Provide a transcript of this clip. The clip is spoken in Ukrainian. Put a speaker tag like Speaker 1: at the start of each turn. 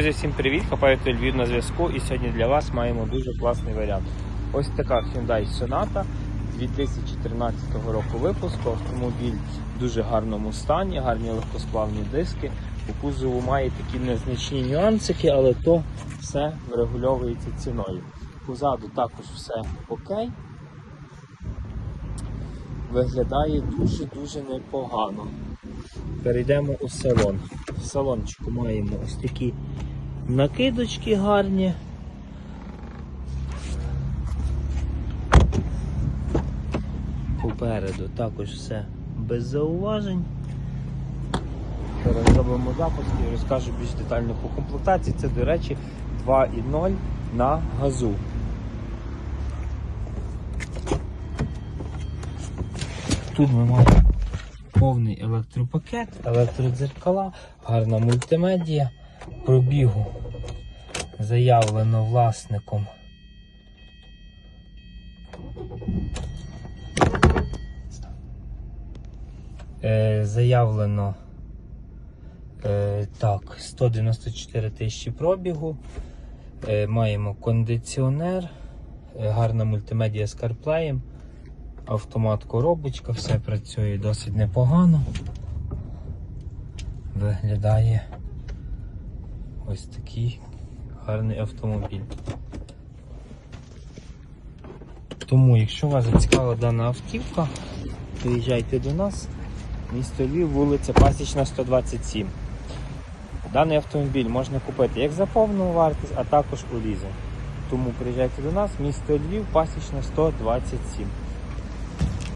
Speaker 1: Друзі, всім привіт! Хапаєте Львів на зв'язку і сьогодні для вас маємо дуже класний варіант. Ось така Hyundai Sonata 2013 року випуску. Автомобіль в дуже гарному стані, гарні легкосплавні диски. У кузову має такі незначні нюансики, але то все врегульовується ціною. Позаду також все окей. Виглядає дуже-дуже непогано. Перейдемо у салон. В салончику маємо ось такі накидочки гарні. Попереду також все без зауважень. Зараз зробимо запуск і розкажу більш детально по комплектації. Це, до речі, 2.0 на газу. Тут ми маємо повний електропакет, електродзеркала, гарна мультимедія. Пробігу заявлено власником. Е, заявлено е, так, 194 тисячі пробігу. Е, маємо кондиціонер, гарна мультимедія з CarPlay, автомат коробочка, все працює досить непогано. Виглядає ось такий гарний автомобіль. Тому, якщо вас зацікавила дана автівка, приїжджайте до нас, місто Львів, вулиця Пасічна, 127. Даний автомобіль можна купити як за повну вартість, а також у лізинг. Тому приїжджайте до нас, місто Львів, Пасічна, 127.